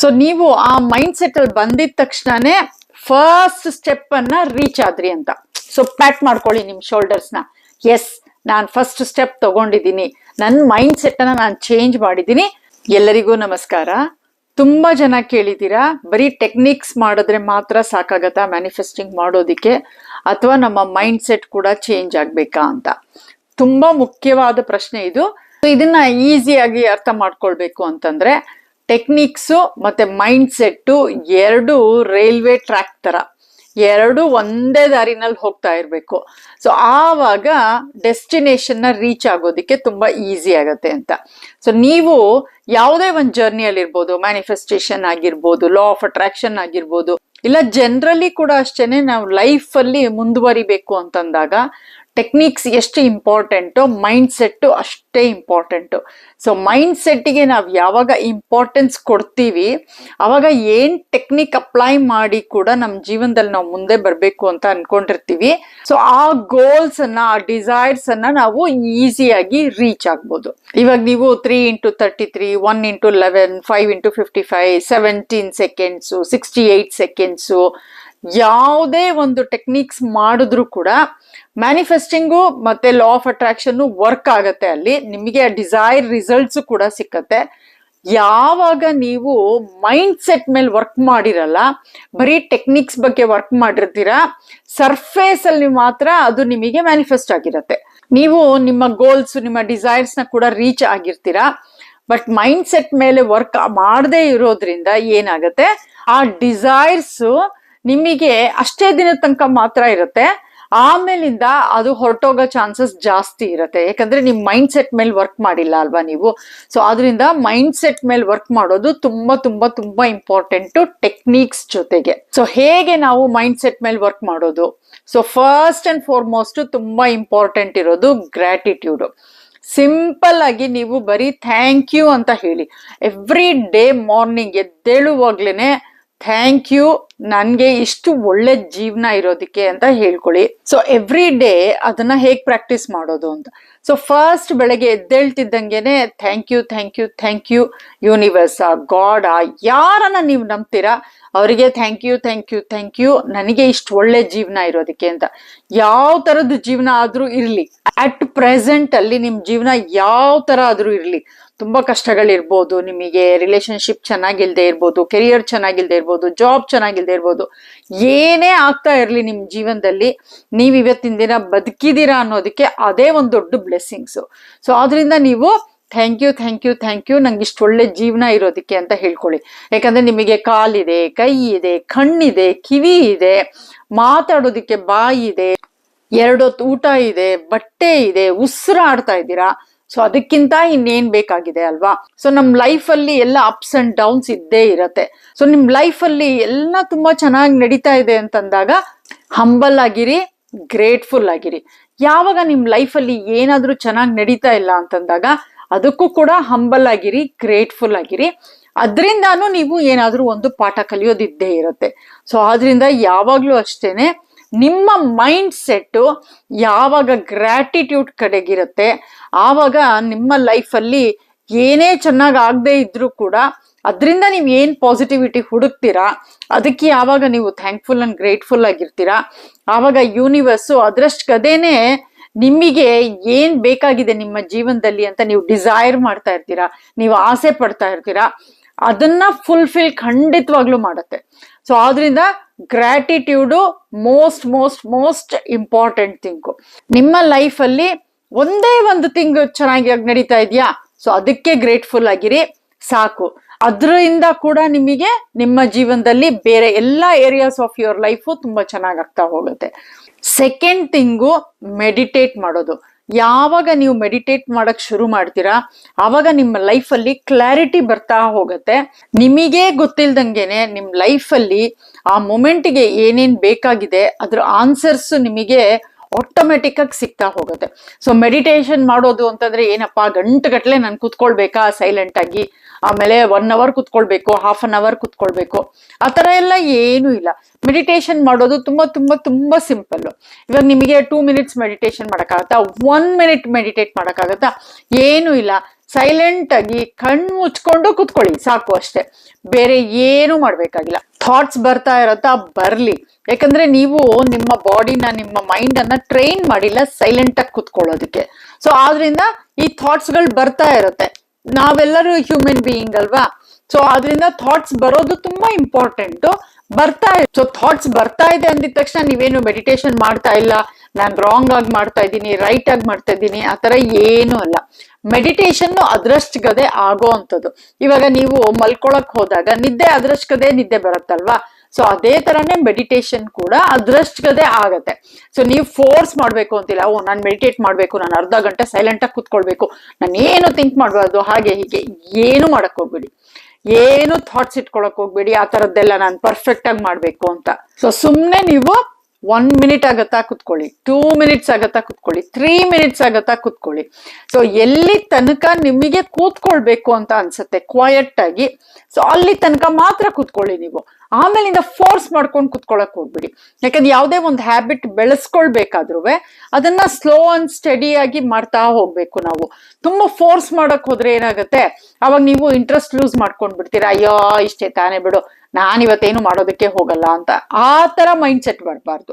So ನೀವು ಆ mind set ಅಲ್ಲಿ ಬಂದಿದ ತಕ್ಷಣನೇ ಫಸ್ಟ್ ಸ್ಟೆಪ್ ಅನ್ನ ರೀಚ್ ಆದ್ರಿ ಅಂತ. ಸೊ ಪ್ಯಾಟ್ ಮಾಡ್ಕೊಳ್ಳಿ ನಿಮ್ ಶೋಲ್ಡರ್ಸ್ನ ಎಸ್ ನಾನು ಫಸ್ಟ್ ಸ್ಟೆಪ್ ತಗೊಂಡಿದ್ದೀನಿ. ನನ್ನ ಮೈಂಡ್ ಸೆಟ್ ಅನ್ನ ನಾನು ಚೇಂಜ್ ಮಾಡಿದ್ದೀನಿ. ಎಲ್ಲರಿಗೂ ನಮಸ್ಕಾರ. ತುಂಬಾ ಜನ ಕೇಳಿದ್ದೀರಾ? ಬರೀ ಟೆಕ್ನಿಕ್ಸ್ ಮಾಡಿದ್ರೆ ಮಾತ್ರ ಸಾಕಾಗತ್ತಾ ಮ್ಯಾನಿಫೆಸ್ಟಿಂಗ್ ಮಾಡೋದಿಕ್ಕೆ? ಅಥವಾ ನಮ್ಮ ಮೈಂಡ್ ಸೆಟ್ ಕೂಡ ಚೇಂಜ್ ಆಗ್ಬೇಕಾ ಅಂತ? ತುಂಬಾ ಮುಖ್ಯವಾದ ಪ್ರಶ್ನೆ ಇದು. ಇದನ್ನ ಈಸಿಯಾಗಿ ಅರ್ಥ ಮಾಡ್ಕೊಳ್ಬೇಕು ಅಂತಂದ್ರೆ ಟೆಕ್ನಿಕ್ಸು ಮತ್ತೆ ಮೈಂಡ್ ಸೆಟ್ಟು ಎರಡು ರೈಲ್ವೆ ಟ್ರ್ಯಾಕ್ ತರ ಎರಡು ಒಂದೇ ದಾರಿನಲ್ಲಿ ಹೋಗ್ತಾ ಇರಬೇಕು. ಸೊ ಆವಾಗ ಡೆಸ್ಟಿನೇಷನ್ನ ರೀಚ್ ಆಗೋದಕ್ಕೆ ತುಂಬಾ ಈಸಿ ಆಗತ್ತೆ ಅಂತ. ಸೊ ನೀವು ಯಾವುದೇ ಒಂದು ಜರ್ನಿಯಲ್ಲಿ ಇರ್ಬೋದು ಮ್ಯಾನಿಫೆಸ್ಟೇಷನ್ ಆಗಿರ್ಬೋದು, ಲಾ ಆಫ್ ಅಟ್ರಾಕ್ಷನ್ ಆಗಿರ್ಬೋದು, ಇಲ್ಲ, ಜನರಲಿ ಕೂಡ ಅಷ್ಟೇನೆ ನಾವು ಲೈಫಲ್ಲಿ ಮುಂದುವರಿಬೇಕು ಅಂತಂದಾಗ ಟೆಕ್ನಿಕ್ಸ್ ಎಷ್ಟು ಇಂಪಾರ್ಟೆಂಟು ಮೈಂಡ್ ಸೆಟ್ಟು ಅಷ್ಟೇ ಇಂಪಾರ್ಟೆಂಟು ಸೊ ಮೈಂಡ್ ಸೆಟ್ಟಿಗೆ ನಾವು ಯಾವಾಗ ಇಂಪಾರ್ಟೆನ್ಸ್ ಕೊಡ್ತೀವಿ ಆವಾಗ ಏನು ಟೆಕ್ನಿಕ್ ಅಪ್ಲೈ ಮಾಡಿ ಕೂಡ ನಮ್ಮ ಜೀವನದಲ್ಲಿ ನಾವು ಮುಂದೆ ಬರಬೇಕು ಅಂತ ಅಂದ್ಕೊಂಡಿರ್ತೀವಿ ಸೊ ಆ ಗೋಲ್ಸನ್ನು ಆ ಡಿಸೈರ್ಸನ್ನು ನಾವು ಈಸಿಯಾಗಿ ರೀಚ್ ಆಗ್ಬೋದು. ಇವಾಗ ನೀವು three into thirty three one into eleven five into fifty five seventeen seconds sixty eight seconds ಯಾವುದೇ ಒಂದು ಟೆಕ್ನಿಕ್ಸ್ ಮಾಡಿದ್ರೂ ಕೂಡ ಮ್ಯಾನಿಫೆಸ್ಟಿಂಗು ಮತ್ತೆ ಲಾ ಆಫ್ ಅಟ್ರಾಕ್ಷನ್ ವರ್ಕ್ ಆಗತ್ತೆ ಅಲ್ಲಿ. ನಿಮಗೆ ಡಿಸೈರ್ ರಿಸಲ್ಟ್ಸ್ ಕೂಡ ಸಿಕ್ಕತ್ತೆ. ಯಾವಾಗ ನೀವು ಮೈಂಡ್ ಸೆಟ್ ಮೇಲೆ ವರ್ಕ್ ಮಾಡಿರಲ್ಲ, ಬರೀ ಟೆಕ್ನಿಕ್ಸ್ ಬಗ್ಗೆ ವರ್ಕ್ ಮಾಡಿರ್ತೀರಾ ಸರ್ಫೇಸ್ ಅಲ್ಲಿ ಮಾತ್ರ ಅದು ನಿಮಗೆ ಮ್ಯಾನಿಫೆಸ್ಟ್ ಆಗಿರತ್ತೆ. ನೀವು ನಿಮ್ಮ ಗೋಲ್ಸ್ ನಿಮ್ಮ ಡಿಸೈರ್ಸ್ನ ಕೂಡ ರೀಚ್ ಆಗಿರ್ತೀರಾ. ಬಟ್ ಮೈಂಡ್ ಸೆಟ್ ಮೇಲೆ ವರ್ಕ್ ಮಾಡದೇ ಇರೋದ್ರಿಂದ ಏನಾಗುತ್ತೆ? ಆ ಡಿಸೈರ್ಸ್ ನಿಮಗೆ ಅಷ್ಟೇ ದಿನದ ತನಕ ಮಾತ್ರ ಇರುತ್ತೆ. ಆಮೇಲಿಂದ ಅದು ಹೊರಟೋಗೋ ಚಾನ್ಸಸ್ ಜಾಸ್ತಿ ಇರುತ್ತೆ. ಯಾಕಂದ್ರೆ ನಿಮ್ ಮೈಂಡ್ ಸೆಟ್ ಮೇಲೆ ವರ್ಕ್ ಮಾಡಿಲ್ಲ ಅಲ್ವಾ ನೀವು? ಸೊ ಅದರಿಂದ ಮೈಂಡ್ ಸೆಟ್ ಮೇಲೆ ವರ್ಕ್ ಮಾಡೋದು ತುಂಬಾ ತುಂಬಾ ತುಂಬಾ ಇಂಪಾರ್ಟೆಂಟ್ ಟೆಕ್ನಿಕ್ಸ್ ಜೊತೆಗೆ. ಸೊ ಹೇಗೆ ನಾವು ಮೈಂಡ್ ಸೆಟ್ ಮೇಲೆ ವರ್ಕ್ ಮಾಡೋದು? ಸೊ ಫಸ್ಟ್ ಅಂಡ್ ಫಾರ್ಮೋಸ್ಟ್ ತುಂಬಾ ಇಂಪಾರ್ಟೆಂಟ್ ಇರೋದು ಗ್ರಾಟಿಟ್ಯೂಡ್ ಸಿಂಪಲ್ ಆಗಿ ನೀವು ಬರೀ ಥ್ಯಾಂಕ್ ಯು ಅಂತ ಹೇಳಿ. ಎವ್ರಿ ಡೇ ಮಾರ್ನಿಂಗ್ ಎದ್ದೇಳುವಾಗ್ಲೇನೆ ಥ್ಯಾಂಕ್ ಯು. ನನಗೆ ಇಷ್ಟು ಒಳ್ಳೆ ಜೀವನ ಇರೋದಕ್ಕೆ ಅಂತ ಹೇಳ್ಕೊಳ್ಳಿ. ಸೊ ಎವ್ರಿ ಡೇ ಅದನ್ನ ಹೇಗೆ ಪ್ರಾಕ್ಟೀಸ್ ಮಾಡೋದು ಅಂತ. ಸೊ ಫಸ್ಟ್ ಬೆಳಗ್ಗೆ ಎದ್ದೇಳ್ತಿದ್ದಂಗೆನೆ thank you thank you thank you. Universe God ಯಾರನ್ನ ನೀವು ನಂಬ್ತೀರಾ, ಅವರಿಗೆ thank you thank you thank you. ನನಗೆ ಇಷ್ಟು ಒಳ್ಳೆ ಜೀವನ ಇರೋದಕ್ಕೆ ಅಂತ. ಯಾವ ಥರದ ಜೀವನ ಆದ್ರೂ ಇರಲಿ. ಅಟ್ ಪ್ರೆಸೆಂಟ್ ಅಲ್ಲಿ ನಿಮ್ ಜೀವನ ಯಾವ ತರ ಆದ್ರೂ ಇರಲಿ. ತುಂಬಾ ಕಷ್ಟಗಳಿರ್ಬೋದು, ನಿಮಗೆ ರಿಲೇಶನ್ಶಿಪ್ ಚೆನ್ನಾಗಿಲ್ದೇ ಇರ್ಬೋದು ಕೆರಿಯರ್ ಚೆನ್ನಾಗಿಲ್ದೇ ಇರ್ಬೋದು ಜಾಬ್ ಚೆನ್ನಾಗಿಲ್ದೇ ಇರ್ಬೋದು, ಏನೇ ಆಗ್ತಾ ಇರಲಿ ನಿಮ್ಮ ಜೀವನದಲ್ಲಿ, ನೀವು ಇವತ್ತಿನ ದಿನ ಬದುಕಿದ್ದೀರಾ ಅನ್ನೋದಕ್ಕೆ ಅದೇ ಒಂದು ದೊಡ್ಡ ಬ್ಲೆಸ್ಸಿಂಗ್ಸು ಸೊ ಆದ್ರಿಂದ ನೀವು thank you thank you thank you ನಂಗೆ ಇಷ್ಟು ಒಳ್ಳೆ ಜೀವನ ಇರೋದಕ್ಕೆ ಅಂತ ಹೇಳ್ಕೊಳ್ಳಿ. ಯಾಕಂದ್ರೆ ನಿಮಗೆ ಕಾಲಿದೆ, ಕೈ ಇದೆ, ಕಣ್ಣಿದೆ, ಕಿವಿ ಇದೆ, ಮಾತಾಡೋದಕ್ಕೆ ಬಾಯಿ ಇದೆ, ಎರಡೊತ್ತು ಊಟ ಇದೆ, ಬಟ್ಟೆ ಇದೆ, ಉಸಿರಾಡ್ತಾ ಇದ್ದೀರಾ ಸೊ ಅದಕ್ಕಿಂತ ಇನ್ನೇನ್ ಬೇಕಾಗಿದೆ ಅಲ್ವಾ? ಸೊ ನಮ್ ಲೈಫ್ ಅಲ್ಲಿ ಎಲ್ಲ ಅಪ್ಸ್ ಅಂಡ್ ಡೌನ್ಸ್ ಇದ್ದೇ ಇರತ್ತೆ. ಸೊ ನಿಮ್ ಲೈಫ್ ಅಲ್ಲಿ ಎಲ್ಲ ತುಂಬಾ ಚೆನ್ನಾಗಿ ನಡೀತಾ ಇದೆ ಅಂತಂದಾಗ ಹಂಬಲ್ ಆಗಿರಿ ಗ್ರೇಟ್ಫುಲ್ ಆಗಿರಿ. ಯಾವಾಗ ನಿಮ್ ಲೈಫ್ ಅಲ್ಲಿ ಏನಾದ್ರೂ ಚೆನ್ನಾಗಿ ನಡೀತಾ ಇಲ್ಲ ಅಂತಂದಾಗ ಅದಕ್ಕೂ ಕೂಡ ಹಂಬಲ್ ಆಗಿರಿ ಗ್ರೇಟ್ಫುಲ್ ಆಗಿರಿ. ಅದರಿಂದಾನು ನೀವು ಏನಾದ್ರೂ ಒಂದು ಪಾಠ ಕಲಿಯೋದಿದ್ದೇ ಇರುತ್ತೆ. ಸೊ ಆದ್ರಿಂದ ಯಾವಾಗ್ಲೂ ಅಷ್ಟೇನೆ ನಿಮ್ಮ ಮೈಂಡ್ ಸೆಟ್ಟು ಯಾವಾಗ ಗ್ರ್ಯಾಟಿಟ್ಯೂಡ್ ಕಡೆಗಿರುತ್ತೆ, ಆವಾಗ ನಿಮ್ಮ ಲೈಫಲ್ಲಿ ಏನೇ ಚೆನ್ನಾಗಿ ಆಗದೆ ಇದ್ರೂ ಕೂಡ ಅದರಿಂದ ನೀವು ಏನು ಪಾಸಿಟಿವಿಟಿ ಹುಡುಕ್ತೀರಾ, ಅದಕ್ಕೆ ಯಾವಾಗ ನೀವು ಥ್ಯಾಂಕ್ಫುಲ್ ಆ್ಯಂಡ್ ಗ್ರೇಟ್ಫುಲ್ ಆಗಿರ್ತೀರಾ, ಆವಾಗ ಯೂನಿವರ್ಸು ಅದರಷ್ಟು ಕದೇನೆ ನಿಮಗೆ ಏನು ಬೇಕಾಗಿದೆ ನಿಮ್ಮ ಜೀವನದಲ್ಲಿ ಅಂತ ನೀವು ಡಿಸೈರ್ ಮಾಡ್ತಾ ಇರ್ತೀರಾ, ನೀವು ಆಸೆ ಪಡ್ತಾ ಇರ್ತೀರಾ, ಅದನ್ನ ಫುಲ್ಫಿಲ್ ಖಂಡಿತವಾಗ್ಲೂ ಮಾಡುತ್ತೆ. ಸೊ ಆದ್ರಿಂದ gratitude most most most important thing ನಿಮ್ಮ ಲೈಫಲ್ಲಿ ಒಂದೇ ಒಂದು ಥಿಂಗ್ ಚೆನ್ನಾಗಿ ನಡೀತಾ ಇದೆಯಾ? ಸೊ ಅದಕ್ಕೆ ಗ್ರೇಟ್ಫುಲ್ ಆಗಿರಿ. ಸಾಕು. ಅದರಿಂದ ಕೂಡ ನಿಮಗೆ ನಿಮ್ಮ ಜೀವನದಲ್ಲಿ ಬೇರೆ ಎಲ್ಲ ಏರಿಯಾಸ್ ಆಫ್ ಯುವರ್ ಲೈಫು ತುಂಬಾ ಚೆನ್ನಾಗಿ ಆಗ್ತಾ ಹೋಗುತ್ತೆ. ಸೆಕೆಂಡ್ ಥಿಂಗು ಮೆಡಿಟೇಟ್ ಮಾಡೋದು. ಯಾವಾಗ ನೀವು ಮೆಡಿಟೇಟ್ ಮಾಡಕ್ ಶುರು ಮಾಡ್ತೀರಾ ಆವಾಗ ನಿಮ್ಮ ಲೈಫಲ್ಲಿ ಕ್ಲಾರಿಟಿ ಬರ್ತಾ ಹೋಗುತ್ತೆ. ನಿಮಗೆ ಗೊತ್ತಿಲ್ದಂಗೆನೆ ನಿಮ್ಮ ಲೈಫಲ್ಲಿ ಆ ಮೊಮೆಂಟ್ಗೆ ಏನೇನ್ ಬೇಕಾಗಿದೆ, ಅದ್ರ ಆನ್ಸರ್ಸ್ ನಿಮಗೆ ಆಟೋಮೆಟಿಕ್ ಆಗಿ ಸಿಗ್ತಾ ಹೋಗುತ್ತೆ. ಸೊ ಮೆಡಿಟೇಷನ್ ಮಾಡೋದು ಅಂತಂದ್ರೆ ಏನಪ್ಪಾ ಗಂಟುಗಟ್ಟಲೆ ನಾನು ಕೂತ್ಕೊಳ್ಬೇಕಾ ಸೈಲೆಂಟ್ ಆಗಿ? ಆಮೇಲೆ ಒನ್ ಅವರ್ ಕುತ್ಕೊಳ್ಬೇಕು ಹಾಫ್ ಅನ್ ಅವರ್ ಕುತ್ಕೊಳ್ಬೇಕು. ಆ ಥರ ಎಲ್ಲ ಏನೂ ಇಲ್ಲ. ಮೆಡಿಟೇಷನ್ ಮಾಡೋದು ತುಂಬ ತುಂಬ ತುಂಬ ಸಿಂಪಲ್ ಇವಾಗ ನಿಮಗೆ ಟೂ ಮಿನಿಟ್ಸ್ ಮೆಡಿಟೇಷನ್ ಮಾಡೋಕ್ಕಾಗತ್ತಾ? ಒನ್ ಮಿನಿಟ್ ಮೆಡಿಟೇಟ್ ಮಾಡೋಕ್ಕಾಗತ್ತಾ? ಏನೂ ಇಲ್ಲ. ಸೈಲೆಂಟ್ ಆಗಿ ಕಣ್ಣು ಮುಚ್ಕೊಂಡು ಕುತ್ಕೊಳ್ಳಿ. ಸಾಕು ಅಷ್ಟೇ. ಬೇರೆ ಏನು ಮಾಡ್ಬೇಕಾಗಿಲ್ಲ. ಥಾಟ್ಸ್ ಬರ್ತಾ ಇರತ್ತಾ? ಬರ್ಲಿ. ಯಾಕಂದ್ರೆ ನೀವು ನಿಮ್ಮ ಬಾಡಿನ ನಿಮ್ಮ ಮೈಂಡನ್ನು ಟ್ರೈನ್ ಮಾಡಿಲ್ಲ ಸೈಲೆಂಟ್ ಆಗಿ ಕುತ್ಕೊಳ್ಳೋದಕ್ಕೆ. ಸೊ ಆದ್ರಿಂದ ಈ ಥಾಟ್ಸ್ಗಳು ಬರ್ತಾ ಇರುತ್ತೆ. ನಾವೆಲ್ಲರೂ ಹ್ಯೂಮನ್ ಬೀಯಿಂಗ್ ಅಲ್ವಾ? ಸೊ ಅದರಿಂದ ಥಾಟ್ಸ್ ಬರೋದು ತುಂಬಾ ಇಂಪಾರ್ಟೆಂಟ್ ಬರ್ತಾ ಇದೆ ಸೊ ಥಾಟ್ಸ್ ಬರ್ತಾ ಇದೆ ಅಂದಿದ ತಕ್ಷಣ ನೀವೇನು ಮೆಡಿಟೇಷನ್ ಮಾಡ್ತಾ ಇಲ್ಲ? ನಾನು ರಾಂಗ್ ಆಗಿ ಮಾಡ್ತಾ ಇದ್ದೀನಿ ರೈಟ್ ಆಗಿ ಮಾಡ್ತಾ ಇದ್ದೀನಿ, ಆ ತರ ಏನು ಅಲ್ಲ. ಮೆಡಿಟೇಷನ್ ಅದ್ರಷ್ಟು ಗದೆ ಆಗೋ ಅಂಥದ್ದು. ಇವಾಗ ನೀವು ಮಲ್ಕೊಳಕ್ ಹೋದಾಗ ನಿದ್ದೆ ಅದ್ರಷ್ಟು ಗದೆ ನಿದ್ದೆ ಬರುತ್ತಲ್ವಾ? ಸೊ ಅದೇ ತರನೇ ಮೆಡಿಟೇಷನ್ ಕೂಡ ಅದ್ರಷ್ಟಗದೇ ಆಗುತ್ತೆ. ಸೊ ನೀವು ಫೋರ್ಸ್ ಮಾಡ್ಬೇಕು ಅಂತಿಲ್ಲ, ಓ, ನಾನು ಮೆಡಿಟೇಟ್ ಮಾಡ್ಬೇಕು, ನಾನು ಅರ್ಧ ಗಂಟೆ ಸೈಲೆಂಟ್ ಆಗಿ ಕುತ್ಕೊಳ್ಬೇಕು, ನಾನು ಏನು ಥಿಂಕ್ ಮಾಡಬಾರ್ದು, ಹಾಗೆ ಹೀಗೆ, ಏನು ಮಾಡಕ್ ಹೋಗ್ಬೇಡಿ. ಏನು ಥಾಟ್ಸ್ ಇಟ್ಕೊಳಕ್ ಹೋಗ್ಬೇಡಿ, ಆ ತರದ್ದೆಲ್ಲ ನಾನು ಪರ್ಫೆಕ್ಟ್ ಆಗಿ ಮಾಡ್ಬೇಕು ಅಂತ. ಸೊ ಸುಮ್ಮನೆ ನೀವು ಒನ್ ಮಿನಿಟ್ ಆಗತ್ತಾ ಕುತ್ಕೊಳ್ಳಿ ಟೂ ಮಿನಿಟ್ಸ್ ಆಗತ್ತಾ ಕುತ್ಕೊಳ್ಳಿ ತ್ರೀ ಮಿನಿಟ್ಸ್ ಆಗತ್ತಾ ಕುತ್ಕೊಳ್ಳಿ. ಸೊ ಎಲ್ಲಿ ತನಕ ನಿಮಗೆ ಕೂತ್ಕೊಳ್ಬೇಕು ಅಂತ ಅನ್ಸುತ್ತೆ ಕ್ವಾಯಟ್ ಆಗಿ. ಸೊ ಅಲ್ಲಿ ತನಕ ಮಾತ್ರ ಕೂತ್ಕೊಳ್ಳಿ ನೀವು. ಆಮೇಲಿಂದ ಫೋರ್ಸ್ ಮಾಡ್ಕೊಂಡು ಕುತ್ಕೊಳಕ್ ಹೋಗ್ಬಿಡಿ. ಯಾಕಂದ್ರೆ ಯಾವುದೇ ಒಂದು ಹ್ಯಾಬಿಟ್ ಬೆಳೆಸ್ಕೊಳ್ಬೇಕಾದ್ರೂ ಅದನ್ನ ಸ್ಲೋ ಅಂಡ್ ಸ್ಟಡಿ ಮಾಡ್ತಾ ಹೋಗ್ಬೇಕು ನಾವು. ತುಂಬಾ ಫೋರ್ಸ್ ಮಾಡಕ್ ಹೋದ್ರೆ ಏನಾಗುತ್ತೆ? ಅವಾಗ ನೀವು ಇಂಟ್ರೆಸ್ಟ್ ಲೂಸ್ ಮಾಡ್ಕೊಂಡ್ ಬಿಡ್ತೀರಾ ಅಯ್ಯೋ, ಇಷ್ಟೇ ತಾನೇ ಬಿಡು. ನಾನು ಇವತ್ತೇನು ಮಾಡೋದಕ್ಕೆ ಹೋಗಲ್ಲ ಅಂತ. ಆ ತರ ಮೈಂಡ್ ಸೆಟ್ ಮಾಡ್ಬಾರ್ದು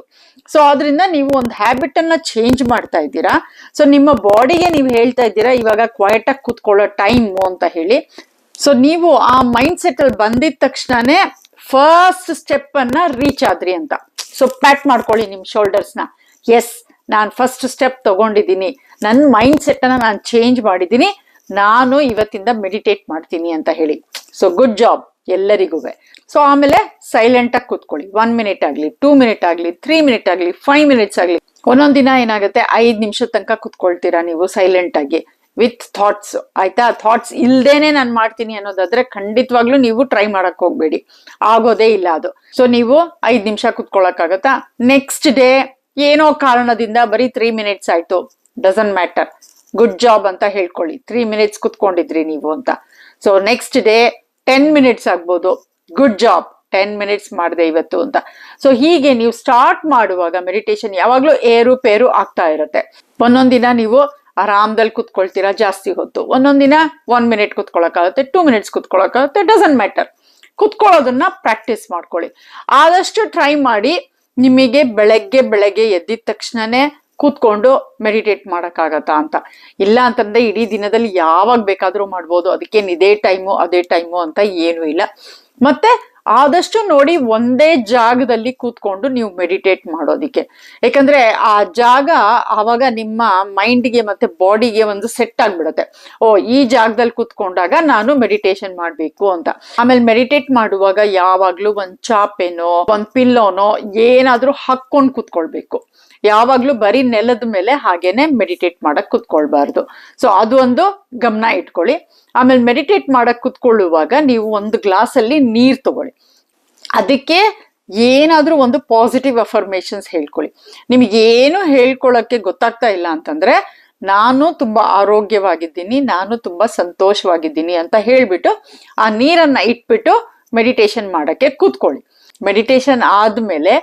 ಸೊ ಅದರಿಂದ ನೀವು ಒಂದು ಹ್ಯಾಬಿಟ್ ಅನ್ನ ಚೇಂಜ್ ಮಾಡ್ತಾ ಇದ್ದೀರಾ. ಸೊ ನಿಮ್ಮ ಬಾಡಿಗೆ ನೀವು ಹೇಳ್ತಾ ಇದ್ದೀರಾ, ಇವಾಗ ಕ್ವಯಟ್ ಆಗಿ ಕೂತ್ಕೊಳ್ಳೋ ಟೈಮು ಅಂತ ಹೇಳಿ. ಸೊ ನೀವು ಆ ಮೈಂಡ್ ಸೆಟ್ ಅಲ್ಲಿ ಬಂದಿದ ತಕ್ಷಣನೇ ಫಸ್ಟ್ ಸ್ಟೆಪ್ ಅನ್ನ ರೀಚ್ ಆದ್ರಿ ಅಂತ. ಸೊ ಪ್ಯಾಟ್ ಮಾಡ್ಕೊಳ್ಳಿ ನಿಮ್ ಶೋಲ್ಡರ್ಸ್ನ. ಎಸ್ ನಾನು ಫಸ್ಟ್ ಸ್ಟೆಪ್ ತಗೊಂಡಿದ್ದೀನಿ. ನನ್ನ ಮೈಂಡ್ ಸೆಟ್ ಅನ್ನ ನಾನು ಚೇಂಜ್ ಮಾಡಿದ್ದೀನಿ. ನಾನು ಇವತ್ತಿಂದ ಮೆಡಿಟೇಟ್ ಮಾಡ್ತೀನಿ ಅಂತ ಹೇಳಿ. ಸೊ ಗುಡ್ ಜಾಬ್ ಎಲ್ಲರಿಗೂ. ಸೊ ಆಮೇಲೆ ಸೈಲೆಂಟ್ ಆಗಿ ಕೂತ್ಕೊಳ್ಳಿ. ಒನ್ ಮಿನಿಟ್ ಆಗ್ಲಿ ಟೂ ಮಿನಿಟ್ ಆಗ್ಲಿ ತ್ರೀ ಮಿನಿಟ್ ಆಗ್ಲಿ ಫೈವ್ ಮಿನಿಟ್ಸ್ ಆಗಲಿ. ಒಂದೊಂದು ದಿನ ಏನಾಗುತ್ತೆ? ಐದು ನಿಮಿಷದ ತನಕ ಕೂತ್ಕೊಳ್ತೀರಾ ನೀವು ಸೈಲೆಂಟ್ ಆಗಿ. ವಿತ್ ಥಾಟ್ಸ್, ಆಯ್ತಾ? ಥಾಟ್ಸ್ ಇಲ್ದೇನೆ ನಾನು ಮಾಡ್ತೀನಿ ಅನ್ನೋದಾದ್ರೆ ಖಂಡಿತವಾಗ್ಲೂ ನೀವು ಟ್ರೈ ಮಾಡಕ್ ಹೋಗ್ಬೇಡಿ. ಆಗೋದೇ ಇಲ್ಲ ಅದು. ಸೊ ನೀವು ಐದ್ ನಿಮಿಷ ಕುತ್ಕೊಳಕ್ಕಾಗತ್ತಾ? ನೆಕ್ಸ್ಟ್ ಡೇ ಏನೋ ಕಾರಣದಿಂದ ಬರೀ ತ್ರೀ ಮಿನಿಟ್ಸ್ ಆಯ್ತು. ಡಸನ್ ಮ್ಯಾಟರ್ ಗುಡ್ ಜಾಬ್ ಅಂತ ಹೇಳ್ಕೊಳ್ಳಿ. ತ್ರೀ ಮಿನಿಟ್ಸ್ ಕುತ್ಕೊಂಡಿದ್ರಿ ನೀವು ಅಂತ. So next day ten minutes ಆಗ್ಬೋದು. ಗುಡ್ ಜಾಬ್ ಟೆನ್ ಮಿನಿಟ್ಸ್ ಮಾಡಿದೆ ಇವತ್ತು ಅಂತ. ಸೊ ಹೀಗೆ ನೀವು ಸ್ಟಾರ್ಟ್ ಮಾಡುವಾಗ ಮೆಡಿಟೇಷನ್ ಯಾವಾಗ್ಲೂ ಏರು ಪೇರು ಆಗ್ತಾ ಇರುತ್ತೆ. ಒಂದೊಂದಿನ ದಿನ ನೀವು ಆರಾಮದಲ್ಲಿ ಕುತ್ಕೊಳ್ತೀರಾ, ಜಾಸ್ತಿ ಹೊತ್ತು. ಒಂದೊಂದು ದಿನ ಒನ್ ಮಿನಿಟ್ ಕುತ್ಕೊಳಕ್ಕಾಗುತ್ತೆ ಟೂ ಮಿನಿಟ್ಸ್ ಕುತ್ಕೊಳಕ್ಕಾಗುತ್ತೆ ಡಸನ್ ಮ್ಯಾಟರ್ ಕುತ್ಕೊಳ್ಳೋದನ್ನ ಪ್ರಾಕ್ಟೀಸ್ ಮಾಡ್ಕೊಳ್ಳಿ. ಆದಷ್ಟು ಟ್ರೈ ಮಾಡಿ ನಿಮಗೆ ಬೆಳಗ್ಗೆ ಬೆಳಗ್ಗೆ ಎದ್ದಿದ ತಕ್ಷಣನೇ ಕೂತ್ಕೊಂಡು ಮೆಡಿಟೇಟ್ ಮಾಡೋಕ್ಕಾಗತ್ತಾ ಅಂತ. ಇಲ್ಲ ಅಂತಂದ್ರೆ ಇಡೀ ದಿನದಲ್ಲಿ ಯಾವಾಗ ಬೇಕಾದರೂ ಮಾಡ್ಬೋದು. ಅದಕ್ಕೇನು ಇದೇ ಟೈಮು ಅದೇ ಟೈಮು ಅಂತ ಏನೂ ಇಲ್ಲ. ಮತ್ತೆ ಆದಷ್ಟು ನೋಡಿ ಒಂದೇ ಜಾಗದಲ್ಲಿ ಕೂತ್ಕೊಂಡು ನೀವು ಮೆಡಿಟೇಟ್ ಮಾಡೋದಿಕ್ಕೆ. ಯಾಕಂದ್ರೆ ಆ ಜಾಗ ಆವಾಗ ನಿಮ್ಮ ಮೈಂಡ್ಗೆ ಮತ್ತೆ ಬಾಡಿಗೆ ಒಂದು ಸೆಟ್ ಆಗ್ಬಿಡುತ್ತೆ. ಓ, ಈ ಜಾಗದಲ್ಲಿ ಕೂತ್ಕೊಂಡಾಗ ನಾನು ಮೆಡಿಟೇಷನ್ ಮಾಡ್ಬೇಕು ಅಂತ. ಆಮೇಲೆ ಮೆಡಿಟೇಟ್ ಮಾಡುವಾಗ ಯಾವಾಗ್ಲೂ ಒಂದ್ ಚಾಪೆನೋ, ಒಂದ್ ಪಿಲ್ಲೋನೋ ಏನಾದ್ರೂ ಹಾಕೊಂಡ್ ಕೂತ್ಕೊಳ್ಬೇಕು. ಯಾವಾಗ್ಲೂ ಬರೀ ನೆಲದ ಮೇಲೆ ಹಾಗೇನೆ ಮೆಡಿಟೇಟ್ ಮಾಡಕ್ ಕುತ್ಕೊಳ್ಬಾರ್ದು. ಸೊ ಅದು ಒಂದು ಗಮನ ಇಟ್ಕೊಳ್ಳಿ. ಆಮೇಲೆ ಮೆಡಿಟೇಟ್ ಮಾಡಕ್ ಕುತ್ಕೊಳ್ಳುವಾಗ ನೀವು ಒಂದು ಗ್ಲಾಸ್ ಅಲ್ಲಿ ನೀರ್ ತಗೊಳ್ಳಿ. ಅದಕ್ಕೆ ಏನಾದರೂ ಒಂದು ಪಾಸಿಟಿವ್ ಅಫರ್ಮೇಷನ್ಸ್ ಹೇಳ್ಕೊಳ್ಳಿ. ನಿಮ್ಗೆ ಏನು ಹೇಳ್ಕೊಳಕ್ಕೆ ಗೊತ್ತಾಗ್ತಾ ಇಲ್ಲ ಅಂತಂದ್ರೆ, ನಾನು ತುಂಬ ಆರೋಗ್ಯವಾಗಿದ್ದೀನಿ, ನಾನು ತುಂಬ ಸಂತೋಷವಾಗಿದ್ದೀನಿ ಅಂತ ಹೇಳಿಬಿಟ್ಟು ಆ ನೀರನ್ನ ಇಟ್ಬಿಟ್ಟು ಮೆಡಿಟೇಷನ್ ಮಾಡಕ್ಕೆ ಕೂತ್ಕೊಳ್ಳಿ. ಮೆಡಿಟೇಷನ್ ಆದ್ಮೇಲೆ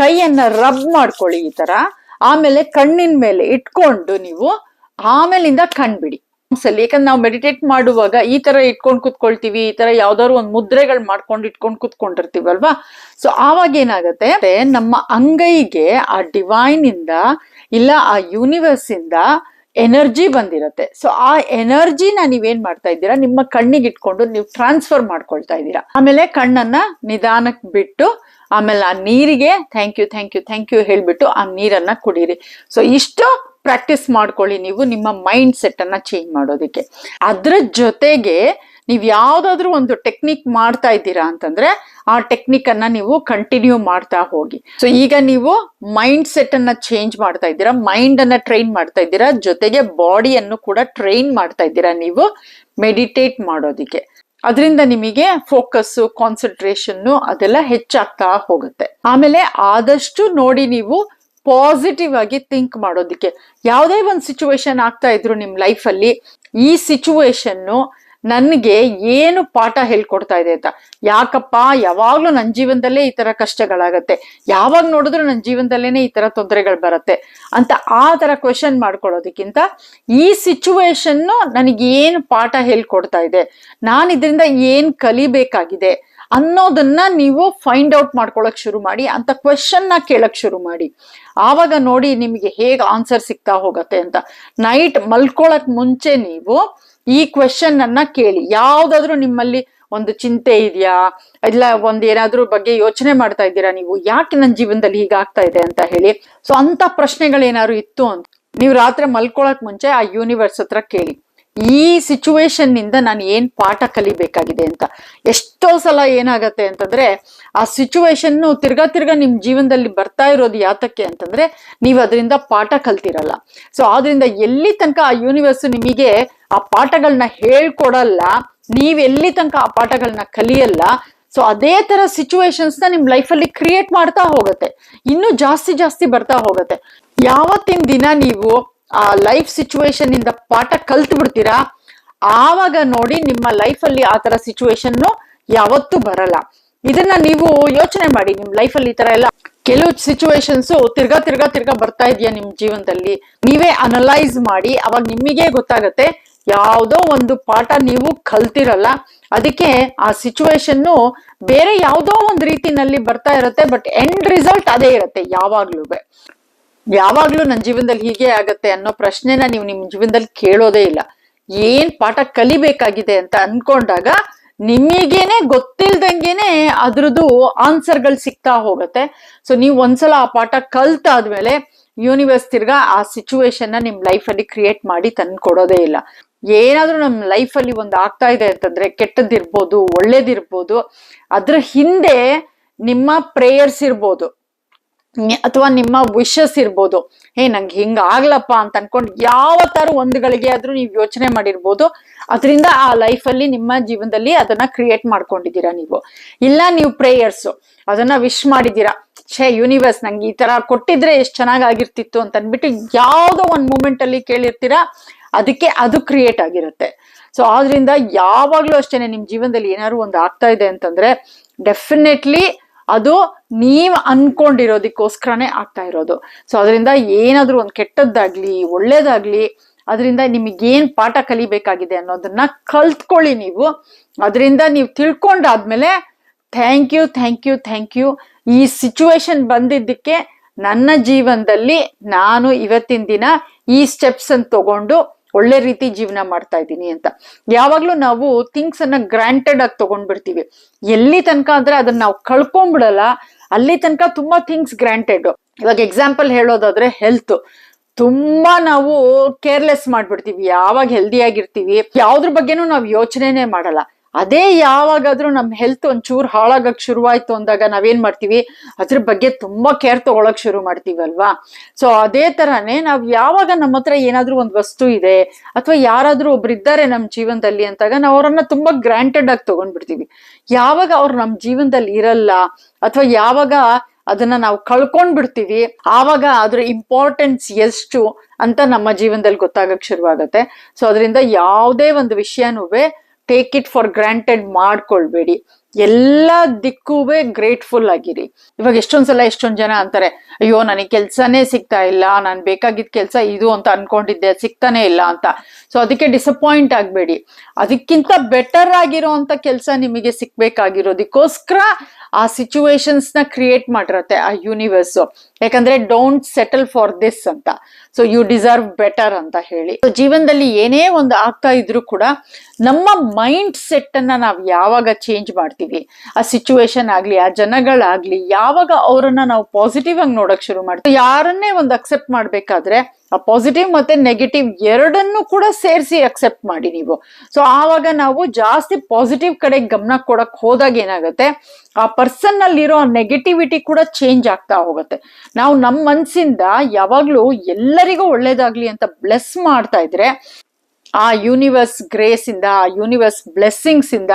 ಕೈಯನ್ನ ರಬ್ ಮಾಡ್ಕೊಳ್ಳಿ ಈ ತರ. ಆಮೇಲೆ ಕಣ್ಣಿನ ಮೇಲೆ ಇಟ್ಕೊಂಡು ನೀವು ಆಮೇಲಿಂದ ಕಣ್ಬಿಡಿ. ಸಲ ಯಾಕಂದ್ರೆ ನಾವು ಮೆಡಿಟೇಟ್ ಮಾಡುವಾಗ ಈ ತರ ಇಟ್ಕೊಂಡು ಕುತ್ಕೊಳ್ತೀವಿ, ಈ ತರ ಯಾವ್ದಾದ್ರು ಒಂದು ಮುದ್ರೆಗಳು ಮಾಡ್ಕೊಂಡು ಇಟ್ಕೊಂಡು ಕುತ್ಕೊಂಡಿರ್ತೀವಲ್ವಾ? ಸೊ ಆವಾಗ ಏನಾಗತ್ತೆ, ನಮ್ಮ ಅಂಗೈಗೆ ಆ ಡಿವೈನ್ ಇಂದ, ಇಲ್ಲ ಆ ಯೂನಿವರ್ಸ್ ಇಂದ ಎನರ್ಜಿ ಬಂದಿರತ್ತೆ. ಸೊ ಆ ಎನರ್ಜಿನ ನೀವೇನ್ ಮಾಡ್ತಾ ಇದ್ದೀರಾ? ನಿಮ್ಮ ಕಣ್ಣಿಗೆ ಇಟ್ಕೊಂಡು ನೀವು ಟ್ರಾನ್ಸ್ಫರ್ ಮಾಡ್ಕೊಳ್ತಾ ಇದ್ದೀರಾ. ಆಮೇಲೆ ಕಣ್ಣನ್ನ ನಿಧಾನಕ್ಕೆ ಬಿಟ್ಟು, ಆಮೇಲೆ ಆ ನೀರಿಗೆ thank you thank you thank you ಹೇಳ್ಬಿಟ್ಟು ಆ ನೀರನ್ನ ಕುಡೀರಿ. ಸೊ ಇಷ್ಟು ಪ್ರಾಕ್ಟೀಸ್ ಮಾಡ್ಕೊಳ್ಳಿ ನೀವು ನಿಮ್ಮ ಮೈಂಡ್ ಸೆಟ್ ಅನ್ನ ಚೇಂಜ್ ಮಾಡೋದಕ್ಕೆ. ಅದ್ರ ಜೊತೆಗೆ ನೀವು ಯಾವುದಾದ್ರೂ ಒಂದು ಟೆಕ್ನಿಕ್ ಮಾಡ್ತಾ ಇದ್ದೀರಾ ಅಂತಂದ್ರೆ ಆ ಟೆಕ್ನಿಕ್ ಅನ್ನ ನೀವು ಕಂಟಿನ್ಯೂ ಮಾಡ್ತಾ ಹೋಗಿ. ಸೊ ಈಗ ನೀವು ಮೈಂಡ್ ಸೆಟ್ ಅನ್ನ ಚೇಂಜ್ ಮಾಡ್ತಾ ಇದ್ದೀರಾ ಮೈಂಡ್ ಅನ್ನ ಟ್ರೈನ್ ಮಾಡ್ತಾ ಇದ್ದೀರಾ, ಜೊತೆಗೆ ಬಾಡಿಯನ್ನು ಕೂಡ ಟ್ರೈನ್ ಮಾಡ್ತಾ ಇದ್ದೀರಾ ನೀವು ಮೆಡಿಟೇಟ್ ಮಾಡೋದಿಕ್ಕೆ. ಅದರಿಂದ ನಿಮಗೆ ಫೋಕಸ್ ಕಾನ್ಸಂಟ್ರೇಷನ್ ಅದೆಲ್ಲ ಹೆಚ್ಚಾಗ್ತಾ ಹೋಗುತ್ತೆ. ಆಮೇಲೆ ಆದಷ್ಟು ನೋಡಿ ನೀವು ಪಾಸಿಟಿವ್ ಆಗಿ ಥಿಂಕ್ ಮಾಡೋದಿಕ್ಕೆ. ಯಾವುದೇ ಒಂದು ಸಿಚುವೇಶನ್ ಆಗ್ತಾ ಇದ್ರು ನಿಮ್ ಲೈಫಲ್ಲಿ ಈ ಸಿಚುವೇಶನ್ ನನಗೆ ಏನು ಪಾಠ ಹೇಳ್ಕೊಡ್ತಾ ಇದೆ ಅಂತ. ಯಾಕಪ್ಪ, ಯಾವಾಗ್ಲೂ ನನ್ನ ಜೀವನದಲ್ಲೇ ಈ ತರ ಕಷ್ಟಗಳಾಗತ್ತೆ. ಯಾವಾಗ ನೋಡಿದ್ರು ನನ್ನ ಜೀವನದಲ್ಲೇನೆ ಈ ತರ ತೊಂದರೆಗಳು ಬರುತ್ತೆ ಅಂತ ಆ ತರ ಕ್ವೆಶನ್ ಮಾಡ್ಕೊಳ್ಳೋದಕ್ಕಿಂತ ಈ ಸಿಚುವೇಶನ್ನು ನನಗೆ ಏನು ಪಾಠ ಹೇಳ್ಕೊಡ್ತಾ ಇದೆ. ನಾನು ಇದರಿಂದ ಏನು ಕಲಿಬೇಕಾಗಿದೆ ಅನ್ನೋದನ್ನ ನೀವು ಫೈಂಡ್ ಔಟ್ ಮಾಡ್ಕೊಳಕ್ ಶುರು ಮಾಡಿ ಅಂತ ಕ್ವೆಶನ್ನ ಕೇಳಕ್ ಶುರು ಮಾಡಿ. ಆವಾಗ ನೋಡಿ ನಿಮಗೆ ಹೇಗೆ ಆನ್ಸರ್ ಸಿಗ್ತಾ ಹೋಗತ್ತೆ ಅಂತ. ನೈಟ್ ಮಲ್ಕೊಳಕ್ ಮುಂಚೆ ನೀವು ಈ ಕ್ವೆಶನ್ ಅನ್ನ ಕೇಳಿ. ಯಾವ್ದಾದ್ರು ನಿಮ್ಮಲ್ಲಿ ಒಂದು ಚಿಂತೆ ಇದೆಯಾ? ಇಲ್ಲ ಒಂದ್ ಏನಾದ್ರೂ ಬಗ್ಗೆ ಯೋಚನೆ ಮಾಡ್ತಾ ಇದ್ದೀರಾ ನೀವು? ಯಾಕೆ ನನ್ನ ಜೀವನದಲ್ಲಿ ಹೀಗಾಗ್ತಾ ಇದೆ ಅಂತ ಹೇಳಿ. ಸೊ ಅಂತ ಪ್ರಶ್ನೆಗಳೇನಾದ್ರು ಇತ್ತು ಅಂತ ನೀವು ರಾತ್ರಿ ಮಲ್ಕೊಳಕ್ ಮುಂಚೆ ಆ ಯೂನಿವರ್ಸ್ ಹತ್ರ ಕೇಳಿ. ಈ ಸಿಚುವೇಶನ್ನಿಂದ ನಾನು ಏನ್ ಪಾಠ ಕಲಿಬೇಕಾಗಿದೆ ಅಂತ. ಎಷ್ಟೋ ಸಲ ಏನಾಗತ್ತೆ ಅಂತಂದ್ರೆ, ಆ ಸಿಚುವೇಶನ್ ತಿರ್ಗಾ ತಿರ್ಗಾ ನಿಮ್ ಜೀವನದಲ್ಲಿ ಬರ್ತಾ ಇರೋದು ಯಾತಕ್ಕೆ ಅಂತಂದ್ರೆ, ನೀವು ಅದರಿಂದ ಪಾಠ ಕಲ್ತಿರಲ್ಲ. ಸೊ ಆದ್ರಿಂದ ಎಲ್ಲಿ ತನಕ ಆ ಯೂನಿವರ್ಸ್ ನಿಮಗೆ ಆ ಪಾಠಗಳನ್ನ ಹೇಳ್ಕೊಡಲ್ಲ ನೀವೆಲ್ಲಿ ತನಕ ಆ ಪಾಠಗಳನ್ನ ಕಲಿಯಲ್ಲ ಸೊ ಅದೇ ತರ ಸಿಚುವೇಶನ್ಸ್ನ ನಿಮ್ ಲೈಫಲ್ಲಿ ಕ್ರಿಯೇಟ್ ಮಾಡ್ತಾ ಹೋಗುತ್ತೆ. ಇನ್ನೂ ಜಾಸ್ತಿ ಜಾಸ್ತಿ ಬರ್ತಾ ಹೋಗುತ್ತೆ. ಯಾವತ್ತಿನ ದಿನ ನೀವು ಆ ಲೈಫ್ ಸಿಚುವೇಶನ್ ಇಂದ ಪಾಠ ಕಲ್ತು ಬಿಡ್ತೀರಾ ಆವಾಗ ನೋಡಿ ನಿಮ್ಮ ಲೈಫಲ್ಲಿ ಆ ತರ ಸಿಚುವೇಶನ್ ಯಾವತ್ತೂ ಬರಲ್ಲ. ಇದನ್ನ ನೀವು ಯೋಚನೆ ಮಾಡಿ, ನಿಮ್ ಲೈಫಲ್ಲಿ ಈ ತರ ಎಲ್ಲ ಕೆಲವು ಸಿಚುವೇಶನ್ಸ್ ತಿರ್ಗಾ ತಿರ್ಗಾ ತಿರ್ಗಾ ಬರ್ತಾ ಇದೆಯಾ ನಿಮ್ ಜೀವನದಲ್ಲಿ? ನೀವೇ ಅನಲೈಸ್ ಮಾಡಿ, ಅವಾಗ ನಿಮಗೆ ಗೊತ್ತಾಗತ್ತೆ ಯಾವ್ದೋ ಒಂದು ಪಾಠ ನೀವು ಕಲ್ತಿರಲ್ಲ. ಅದಕ್ಕೆ ಆ ಸಿಚುವೇಶನ್ ಬೇರೆ ಯಾವ್ದೋ ಒಂದು ರೀತಿನಲ್ಲಿ ಬರ್ತಾ ಇರುತ್ತೆ ಬಟ್ ಎಂಡ್ ರಿಸಲ್ಟ್ ಅದೇ ಇರುತ್ತೆ ಯಾವಾಗ್ಲೂ. ಯಾವಾಗ್ಲೂ ನನ್ನ ಜೀವನದಲ್ಲಿ ಹೀಗೆ ಆಗತ್ತೆ ಅನ್ನೋ ಪ್ರಶ್ನೆನ ನೀವು ನಿಮ್ ಜೀವನದಲ್ಲಿ ಕೇಳೋದೇ ಇಲ್ಲ. ಏನ್ ಪಾಠ ಕಲಿಬೇಕಾಗಿದೆ ಅಂತ ಅನ್ಕೊಂಡಾಗ ನಿಮಗೇನೆ ಗೊತ್ತಿಲ್ದಂಗೆನೆ ಅದ್ರದ್ದು ಆನ್ಸರ್ಗಳು ಸಿಗ್ತಾ ಹೋಗುತ್ತೆ. ಸೊ, ನೀವು ಒಂದ್ಸಲ ಆ ಪಾಠ ಕಲ್ತಾದ್ಮೇಲೆ ಯೂನಿವರ್ಸ್ ತಿರ್ಗಾ ಆ ಸಿಚುವೇಶನ್ನ ನಿಮ್ ಲೈಫಲ್ಲಿ ಕ್ರಿಯೇಟ್ ಮಾಡಿ ತಂದ್ಕೊಡೋದೇ ಇಲ್ಲ. ಏನಾದ್ರೂ ನಮ್ಮ ಲೈಫಲ್ಲಿ ಒಂದು ಆಗ್ತಾ ಇದೆ ಅಂತಂದ್ರೆ ಕೆಟ್ಟದ್ದಿರ್ಬೋದು, ಒಳ್ಳೇದಿರ್ಬೋದು, ಅದ್ರ ಹಿಂದೆ ನಿಮ್ಮ ಪ್ರೇಯರ್ಸ್ ಇರ್ಬೋದು. ಅಥವಾ ನಿಮ್ಮ ವಿಶಸ್ ಇರ್ಬೋದು. ಹೇ, ನಂಗೆ ಹಿಂಗ ಆಗ್ಲಪ್ಪ ಅಂತ ಅನ್ಕೊಂಡು ಯಾವ ತರ ಒಂದುಗಳಿಗೆ ಆದ್ರೂ ನೀವು ಯೋಚನೆ ಮಾಡಿರ್ಬೋದು. ಅದರಿಂದ ಆ ಲೈಫಲ್ಲಿ ನಿಮ್ಮ ಜೀವನದಲ್ಲಿ ಅದನ್ನ ಕ್ರಿಯೇಟ್ ಮಾಡ್ಕೊಂಡಿದ್ದೀರಾ ನೀವು. ಇಲ್ಲ ನೀವು ಪ್ರೇಯರ್ಸ್ ಅದನ್ನ ವಿಶ್ ಮಾಡಿದ್ದೀರಾ. ಛೇ ಯೂನಿವರ್ಸ್ ನಂಗೆ ಈ ತರ ಕೊಟ್ಟಿದ್ರೆ ಎಷ್ಟು ಚೆನ್ನಾಗಾಗಿರ್ತಿತ್ತು ಅಂತ ಅನ್ಬಿಟ್ಟು ಯಾವುದೋ ಒಂದು ಮೂಮೆಂಟ್ ಅಲ್ಲಿ ಕೇಳಿರ್ತೀರಾ, ಅದಕ್ಕೆ ಅದು ಕ್ರಿಯೇಟ್ ಆಗಿರುತ್ತೆ. ಸೊ ಆದ್ರಿಂದ ಯಾವಾಗ್ಲೂ ಅಷ್ಟೇನೆ ನಿಮ್ಮ ಜೀವನದಲ್ಲಿ ಏನಾದ್ರು ಒಂದು ಆಗ್ತಾ ಇದೆ ಅಂತಂದ್ರೆ ಡೆಫಿನೆಟ್ಲಿ ಅದು ನೀವ್ ಅನ್ಕೊಂಡಿರೋದಕ್ಕೋಸ್ಕರನೇ ಆಗ್ತಾ ಇರೋದು. ಸೊ ಅದರಿಂದ ಏನಾದ್ರೂ ಒಂದು ಕೆಟ್ಟದ್ದಾಗ್ಲಿ, ಒಳ್ಳೇದಾಗ್ಲಿ, ಅದರಿಂದ ನಿಮಗೇನ್ ಪಾಠ ಕಲಿಬೇಕಾಗಿದೆ ಅನ್ನೋದನ್ನ ಕಲ್ತ್ಕೊಳ್ಳಿ ನೀವು. ಅದರಿಂದ ನೀವು ತಿಳ್ಕೊಂಡಾದ್ಮೇಲೆ thank you thank you thank you ಈ ಸಿಚುವೇಶನ್ ಬಂದಿದ್ದಕ್ಕೆ ನನ್ನ ಜೀವನದಲ್ಲಿ ನಾನು ಇವತ್ತಿನ ದಿನ ಈ ಸ್ಟೆಪ್ಸ್ ಅನ್ನು ತಗೊಂಡು ಒಳ್ಳೆ ರೀತಿ ಜೀವನ ಮಾಡ್ತಾ ಇದ್ದೀನಿ ಅಂತ. ಯಾವಾಗ್ಲೂ ನಾವು ಥಿಂಗ್ಸ್ ಅನ್ನ ಗ್ರಾಂಟೆಡ್ ಆಗಿ ತಗೊಂಡ್ಬಿಡ್ತೀವಿ. ಎಲ್ಲಿ ತನಕ ಅಂದ್ರೆ ಅದನ್ನ ನಾವು ಕಳ್ಕೊಂಡ್ಬಿಡಲ್ಲ ಅಲ್ಲಿ ತನಕ ತುಂಬಾ ಥಿಂಗ್ಸ್ ಗ್ರಾಂಟೆಡ್ ಇವಾಗ ಎಕ್ಸಾಂಪಲ್ ಹೇಳೋದಾದ್ರೆ ಹೆಲ್ತ್ ತುಂಬಾ ನಾವು ಕೇರ್ಲೆಸ್ ಮಾಡ್ಬಿಡ್ತೀವಿ. ಯಾವಾಗ ಹೆಲ್ದಿ ಆಗಿರ್ತೀವಿ. ಯಾವ್ದ್ರ ಬಗ್ಗೆನೂ ನಾವು ಯೋಚನೆನೇ ಮಾಡಲ್ಲ. ಅದೇ ಯಾವಾಗಾದ್ರೂ ನಮ್ ಹೆಲ್ತ್ ಒಂಚೂರು ಹಾಳಾಗಕ್ ಶುರುವಾಯಿತು ಅಂದಾಗ ನಾವೇನ್ ಮಾಡ್ತೀವಿ? ಅದ್ರ ಬಗ್ಗೆ ತುಂಬಾ ಕೇರ್ ತಗೊಳಕ್ ಶುರು ಮಾಡ್ತೀವಲ್ವಾ ಸೊ ಅದೇ ತರನೇ ನಾವ್ ಯಾವಾಗ ನಮ್ಮ ಹತ್ರ ಏನಾದ್ರೂ ಒಂದ್ ವಸ್ತು ಇದೆ, ಅಥವಾ ಯಾರಾದ್ರೂ ಒಬ್ರು ಇದ್ದಾರೆ ನಮ್ ಜೀವನದಲ್ಲಿ ಅಂತಾಗ ನಾವು ಅವರನ್ನ ತುಂಬಾ ಗ್ರಾಂಟೆಡ್ ಆಗಿ ತಗೊಂಡ್ಬಿಡ್ತೀವಿ. ಯಾವಾಗ ಅವ್ರು ನಮ್ ಜೀವನದಲ್ಲಿ ಇರಲ್ಲ, ಅಥವಾ ಯಾವಾಗ ಅದನ್ನ ನಾವು ಕಳ್ಕೊಂಡ್ ಬಿಡ್ತೀವಿ ಆವಾಗ ಅದ್ರ ಇಂಪಾರ್ಟೆನ್ಸ್ ಎಷ್ಟು ಅಂತ ನಮ್ಮ ಜೀವನದಲ್ಲಿ ಗೊತ್ತಾಗಕ್ ಶುರುವಾಗತ್ತೆ. ಸೊ ಅದರಿಂದ ಯಾವುದೇ ಒಂದು ವಿಷಯನೂ ಟೇಕ್ ಇಟ್ ಫಾರ್ ಗ್ರಾಂಟೆಡ್ ಮಾಡ್ಕೊಳ್ಬೇಡಿ ಎಲ್ಲ ದಿಕ್ಕೂವೆ ಗ್ರೇಟ್ಫುಲ್ ಆಗಿರಿ. ಇವಾಗ ಎಷ್ಟೊಂದ್ಸಲ ಎಷ್ಟೊಂದ್ ಜನ ಅಂತಾರೆ, ಅಯ್ಯೋ, ನನಗೆ ಕೆಲ್ಸನೇ ಸಿಗ್ತಾ ಇಲ್ಲ, ನಾನು ಬೇಕಾಗಿದ್ದ ಕೆಲಸ ಇದು ಅಂತ ಅನ್ಕೊಂಡಿದ್ದೆ ಸಿಗ್ತಾನೆ ಇಲ್ಲ ಅಂತ. ಸೊ ಅದಕ್ಕೆ ಡಿಸಪಾಯಿಂಟ್ ಆಗಬೇಡಿ. ಅದಕ್ಕಿಂತ ಬೆಟರ್ ಆಗಿರೋ ಅಂತ ಕೆಲಸ ನಿಮಗೆ ಸಿಕ್ಬೇಕಾಗಿರೋದಕ್ಕೋಸ್ಕರ ಆ ಸಿಚುವೇಶನ್ಸ್ನ ಕ್ರಿಯೇಟ್ ಮಾಡಿರತ್ತೆ ಆ ಯೂನಿವರ್ಸ್ ಯಾಕಂದ್ರೆ ಡೋಂಟ್ ಸೆಟಲ್ ಫಾರ್ ದಿಸ್ ಅಂತ. ಸೊ ಯು ಡಿಸರ್ವ್ ಬೆಟರ್ ಅಂತ ಹೇಳಿ. ಜೀವನದಲ್ಲಿ ಏನೇ ಒಂದು ಆಗ್ತಾ ಇದ್ರು ಕೂಡ, ನಮ್ಮ ಮೈಂಡ್ ಸೆಟ್ ಅನ್ನ ನಾವು ಯಾವಾಗ ಚೇಂಜ್ ಮಾಡ್ತೀವಿ? ಆ ಸಿಚುವೇಶನ್ ಆಗ್ಲಿ, ಆ ಜನಗಳಾಗ್ಲಿ, ಯಾವಾಗ ಅವರನ್ನ ನಾವು ಪಾಸಿಟಿವ್ ಆಗಿ ನೋಡಕ್ ಶುರು ಮಾಡ್ತೀವಿ. ಯಾರನ್ನೇ ಒಂದು ಅಕ್ಸೆಪ್ಟ್ ಮಾಡ್ಬೇಕಾದ್ರೆ, ಆ ಪಾಸಿಟಿವ್ ಮತ್ತೆ ನೆಗೆಟಿವ್ ಎರಡನ್ನೂ ಕೂಡ ಸೇರಿಸಿ ಅಕ್ಸೆಪ್ಟ್ ಮಾಡಿ ನೀವು. ಸೊ ಆವಾಗ ನಾವು ಜಾಸ್ತಿ ಪಾಸಿಟಿವ್ ಕಡೆ ಗಮನ ಕೊಡಕ್ ಹೋದಾಗ ಏನಾಗುತ್ತೆ, ಆ ಪರ್ಸನ್ ನಲ್ಲಿರೋ ನೆಗೆಟಿವಿಟಿ ಕೂಡ ಚೇಂಜ್ ಆಗ್ತಾ ಹೋಗುತ್ತೆ. ನಾವು ನಮ್ಮ ಮನ್ಸಿಂದ ಯಾವಾಗ್ಲೂ ಎಲ್ಲರಿಗೂ ಒಳ್ಳೇದಾಗ್ಲಿ ಅಂತ ಬ್ಲೆಸ್ ಮಾಡ್ತಾ ಇದ್ರೆ ಆ ಯೂನಿವರ್ಸ್ ಗ್ರೇಸ್ ಇಂದ, ಆ ಯೂನಿವರ್ಸ್ ಬ್ಲೆಸ್ಸಿಂಗ್ಸ್ ಇಂದ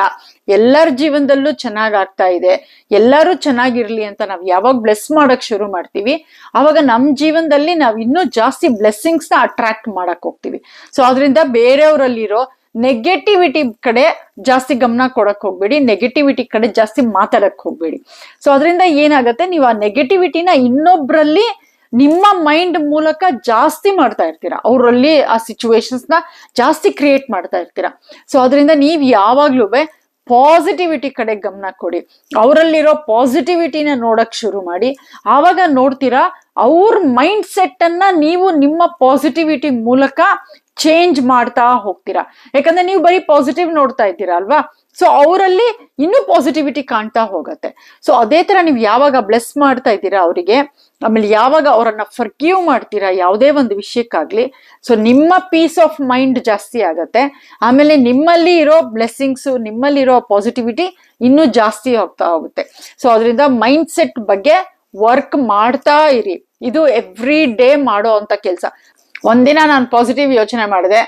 ಎಲ್ಲರ ಜೀವನದಲ್ಲೂ ಚೆನ್ನಾಗ್ ಆಗ್ತಾ ಇದೆ. ಎಲ್ಲರೂ ಚೆನ್ನಾಗಿರ್ಲಿ ಅಂತ ನಾವು ಯಾವಾಗ ಬ್ಲೆಸ್ ಮಾಡಕ್ ಶುರು ಮಾಡ್ತೀವಿ, ಅವಾಗ ನಮ್ಮ ಜೀವನದಲ್ಲಿ ನಾವು ಇನ್ನೂ ಜಾಸ್ತಿ ಬ್ಲೆಸ್ಸಿಂಗ್ಸ್ನ ಅಟ್ರಾಕ್ಟ್ ಮಾಡಕ್ ಹೋಗ್ತೀವಿ. ಸೊ ಅದರಿಂದ ಬೇರೆಯವರಲ್ಲಿರೋ ನೆಗೆಟಿವಿಟಿ ಕಡೆ ಜಾಸ್ತಿ ಗಮನ ಕೊಡಕ್ ಹೋಗ್ಬೇಡಿ ನೆಗೆಟಿವಿಟಿ ಕಡೆ ಜಾಸ್ತಿ ಮಾತಾಡಕ್ ಹೋಗ್ಬೇಡಿ. ಸೊ ಅದರಿಂದ ಏನಾಗುತ್ತೆ, ನೀವು ಆ ನೆಗೆಟಿವಿಟಿನ ಇನ್ನೊಬ್ರಲ್ಲಿ ನಿಮ್ಮ ಮೈಂಡ್ ಮೂಲಕ ಜಾಸ್ತಿ ಮಾಡ್ತಾ ಇರ್ತೀರಾ? ಅವರಲ್ಲಿ ಆ ಸಿಚುವೇಶನ್ಸ್ನ ಜಾಸ್ತಿ ಕ್ರಿಯೇಟ್ ಮಾಡ್ತಾ ಇರ್ತೀರಾ? ಸೊ ಅದರಿಂದ ನೀವು ಯಾವಾಗ್ಲೂ ಪಾಸಿಟಿವಿಟಿ ಕಡೆ ಗಮನ ಕೊಡಿ. ಅವರಲ್ಲಿರೋ ಪಾಸಿಟಿವಿಟಿನ ನೋಡಕ್ ಶುರು ಮಾಡಿ. ಆವಾಗ ನೋಡ್ತೀರಾ, ಅವ್ರ ಮೈಂಡ್ ಸೆಟ್ ಅನ್ನ ನೀವು ನಿಮ್ಮ ಪಾಸಿಟಿವಿಟಿ ಮೂಲಕ ಚೇಂಜ್ ಮಾಡ್ತಾ ಹೋಗ್ತೀರಾ. ಯಾಕಂದ್ರೆ ನೀವು ಬರೀ ಪಾಸಿಟಿವ್ ನೋಡ್ತಾ ಇದ್ದೀರಾ ಅಲ್ವಾ? ಸೊ ಅವರಲ್ಲಿ ಇನ್ನೂ ಪಾಸಿಟಿವಿಟಿ ಕಾಣ್ತಾ ಹೋಗತ್ತೆ. ಸೊ ಅದೇ ತರ ನೀವು ಯಾವಾಗ ಬ್ಲೆಸ್ ಮಾಡ್ತಾ ಇದ್ದೀರಾ ಅವರಿಗೆ, ಆಮೇಲೆ ಯಾವಾಗ ಅವರನ್ನ ಫರ್ಗಿವ್ ಮಾಡ್ತೀರಾ ಯಾವುದೇ ಒಂದು ವಿಷಯಕ್ಕಾಗ್ಲಿ ಸೊ ನಿಮ್ಮ ಪೀಸ್ ಆಫ್ ಮೈಂಡ್ ಜಾಸ್ತಿ ಆಗತ್ತೆ. ಆಮೇಲೆ ನಿಮ್ಮಲ್ಲಿ ಇರೋ ಬ್ಲೆಸ್ಸಿಂಗ್ಸು ನಿಮ್ಮಲ್ಲಿರೋ ಪಾಸಿಟಿವಿಟಿ ಇನ್ನೂ ಜಾಸ್ತಿ ಹೋಗ್ತಾ ಹೋಗುತ್ತೆ. ಸೊ ಅದರಿಂದ ಮೈಂಡ್ ಸೆಟ್ ಬಗ್ಗೆ ವರ್ಕ್ ಮಾಡ್ತಾ ಇರಿ. ಇದು ಎವ್ರಿ ಡೇ ಮಾಡೋ ಅಂತ ಕೆಲಸ. ಒಂದಿನ ನಾನು ಪಾಸಿಟಿವ್ ಯೋಚನೆ ಮಾಡಿದೆ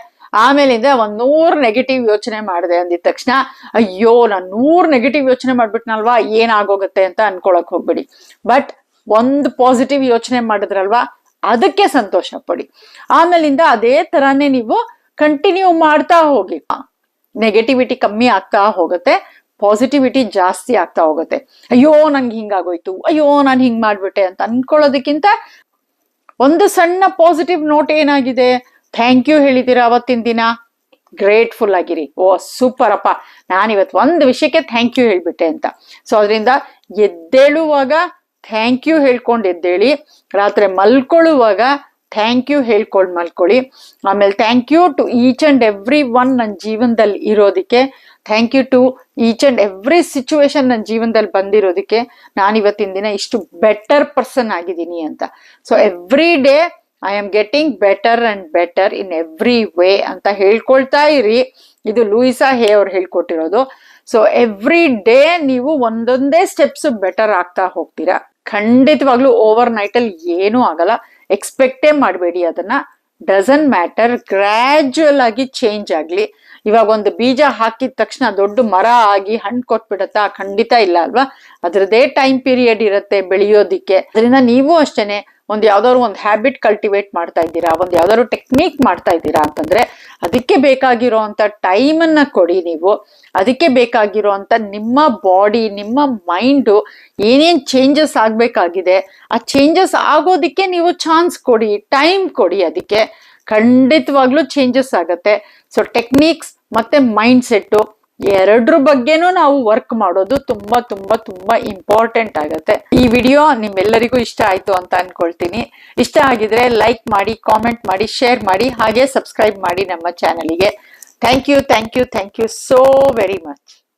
ಆಮೇಲಿಂದ ಒಂದ್ ನೂರ್ ನೆಗೆಟಿವ್ ಯೋಚನೆ ಮಾಡಿದೆ ಅಂದಿದ ತಕ್ಷಣ, ಅಯ್ಯೋ, ನಾನು ನೂರ್ ನೆಗೆಟಿವ್ ಯೋಚನೆ ಮಾಡ್ಬಿಟ್ನಲ್ವಾ, ಏನಾಗೋಗುತ್ತೆ ಅಂತ ಅನ್ಕೊಳಕ್ ಹೋಗ್ಬೇಡಿ. ಬಟ್ ಒಂದು ಪಾಸಿಟಿವ್ ಯೋಚನೆ ಮಾಡಿದ್ರಲ್ವಾ, ಅದಕ್ಕೆ ಸಂತೋಷ ಪಡಿ. ಆಮೇಲಿಂದ ಅದೇ ತರಾನೇ ನೀವು ಕಂಟಿನ್ಯೂ ಮಾಡ್ತಾ ಹೋಗಿ. ನೆಗೆಟಿವಿಟಿ ಕಮ್ಮಿ ಆಗ್ತಾ ಹೋಗುತ್ತೆ ಪಾಸಿಟಿವಿಟಿ ಜಾಸ್ತಿ ಆಗ್ತಾ ಹೋಗುತ್ತೆ. ಅಯ್ಯೋ, ನಂಗೆ ಹಿಂಗಾಗೋಯ್ತು, ಅಯ್ಯೋ, ನಾನು ಹಿಂಗ್ ಮಾಡ್ಬಿಟ್ಟೆ ಅಂತ ಅನ್ಕೊಳ್ಳೋದಕ್ಕಿಂತ, ಒಂದು ಸಣ್ಣ ಪಾಸಿಟಿವ್ ನೋಟ್ ಏನಾಗಿದೆ? ಥ್ಯಾಂಕ್ ಯು ಹೇಳಿದ್ದೀರಾ ಅವತ್ತಿನ ದಿನ. ಗ್ರೇಟ್ಫುಲ್ ಆಗಿರಿ. ಓ ಸೂಪರ್ ಅಪ್ಪ ನಾನಿವತ್ತು ಒಂದು ವಿಷಯಕ್ಕೆ ಥ್ಯಾಂಕ್ ಯು ಹೇಳ್ಬಿಟ್ಟೆ ಅಂತ. ಸೊ ಅದರಿಂದ ಎದ್ದೇಳುವಾಗ ಥ್ಯಾಂಕ್ ಯು ಹೇಳ್ಕೊಂಡು ಎದ್ದೇಳಿ, ರಾತ್ರಿ ಮಲ್ಕೊಳ್ಳುವಾಗ ಥ್ಯಾಂಕ್ ಯು ಹೇಳ್ಕೊಂಡು ಮಲ್ಕೊಳ್ಳಿ. ಆಮೇಲೆ thank you to each and every one ನನ್ನ ಜೀವನದಲ್ಲಿ ಇರೋದಕ್ಕೆ thank you to each and every situation ನನ್ನ ಜೀವನದಲ್ಲಿ ಬಂದಿರೋದಕ್ಕೆ ನಾನು ಇವತ್ತಿನ ದಿನ ಇಷ್ಟು ಬೆಟರ್ ಪರ್ಸನ್ ಆಗಿದ್ದೀನಿ ಅಂತ. So every day I am getting better and better in every way ಅಂತ ಹೇಳ್ಕೊಳ್ತಾ ಇರಿ. ಇದು ಲೂಯಿಸಾ ಹೇ ಅವ್ರು ಹೇಳ್ಕೊಟ್ಟಿರೋದು. ಸೊ ಎವ್ರಿ ಡೇ ನೀವು ಒಂದೊಂದೇ ಸ್ಟೆಪ್ಸ್ ಬೆಟರ್ ಆಗ್ತಾ ಹೋಗ್ತೀರಾ. ಖಂಡಿತವಾಗ್ಲೂ ಓವರ್ ನೈಟ್ ಅಲ್ಲಿ ಏನೂ ಆಗಲ್ಲ. ಎಕ್ಸ್ಪೆಕ್ಟೇ ಮಾಡಬೇಡಿ ಅದನ್ನ. ಡಸನ್ ಮ್ಯಾಟರ್ ಗ್ರ್ಯಾಜುವಲ್ ಆಗಿ ಚೇಂಜ್ ಆಗ್ಲಿ. ಇವಾಗ ಒಂದು ಬೀಜ ಹಾಕಿದ ತಕ್ಷಣ ದೊಡ್ಡ ಮರ ಆಗಿ ಹಣ್ಣು ಕೊಟ್ಬಿಡತ್ತಾ ಖಂಡಿತ ಇಲ್ಲ ಅಲ್ವಾ? ಅದರದ್ದೇ ಟೈಮ್ ಪೀರಿಯಡ್ ಇರುತ್ತೆ ಬೆಳೆಯೋದಿಕ್ಕೆ. ಅದರಿಂದ ನೀವು ಅಷ್ಟೇನೆ ಒಂದ್ ಯಾವ್ದಾದ್ರು ಒಂದು ಹ್ಯಾಬಿಟ್ ಕಲ್ಟಿವೇಟ್ ಮಾಡ್ತಾ ಇದ್ದೀರಾ, ಒಂದು ಯಾವ್ದಾದ್ರು ಟೆಕ್ನಿಕ್ ಮಾಡ್ತಾ ಇದ್ದೀರಾ ಅಂತಂದ್ರೆ, ಅದಕ್ಕೆ ಬೇಕಾಗಿರೋ ಅಂತ ಟೈಮ್ ಅನ್ನ ಕೊಡಿ ನೀವು. ಅದಕ್ಕೆ ಬೇಕಾಗಿರೋ ಅಂತ ನಿಮ್ಮ ಬಾಡಿ ನಿಮ್ಮ ಮೈಂಡು ಏನೇನ್ ಚೇಂಜಸ್ ಆಗ್ಬೇಕಾಗಿದೆ, ಆ ಚೇಂಜಸ್ ಆಗೋದಿಕ್ಕೆ ನೀವು ಚಾನ್ಸ್ ಕೊಡಿ ಟೈಮ್ ಕೊಡಿ ಅದಕ್ಕೆ. ಖಂಡಿತವಾಗ್ಲೂ ಚೇಂಜಸ್ ಆಗತ್ತೆ. ಸೊ ಟೆಕ್ನಿಕ್ಸ್ ಮತ್ತೆ ಮೈಂಡ್ ಸೆಟ್ಟು ಎರಡ್ರ ಬಗ್ಗೆನೂ ನಾವು ವರ್ಕ್ ಮಾಡೋದು ತುಂಬಾ ತುಂಬಾ ತುಂಬಾ ಇಂಪಾರ್ಟೆಂಟ್ ಆಗತ್ತೆ. ಈ ವಿಡಿಯೋ ನಿಮ್ಮೆಲ್ಲರಿಗೂ ಇಷ್ಟ ಆಯ್ತು ಅಂತ ಅನ್ಕೊಳ್ತೀನಿ. ಇಷ್ಟ ಆಗಿದ್ರೆ ಲೈಕ್ ಮಾಡಿ ಕಾಮೆಂಟ್ ಮಾಡಿ ಶೇರ್ ಮಾಡಿ, ಹಾಗೆ ಸಬ್ಸ್ಕ್ರೈಬ್ ಮಾಡಿ ನಮ್ಮ ಚಾನಲಿಗೆ thank you thank you thank you so very much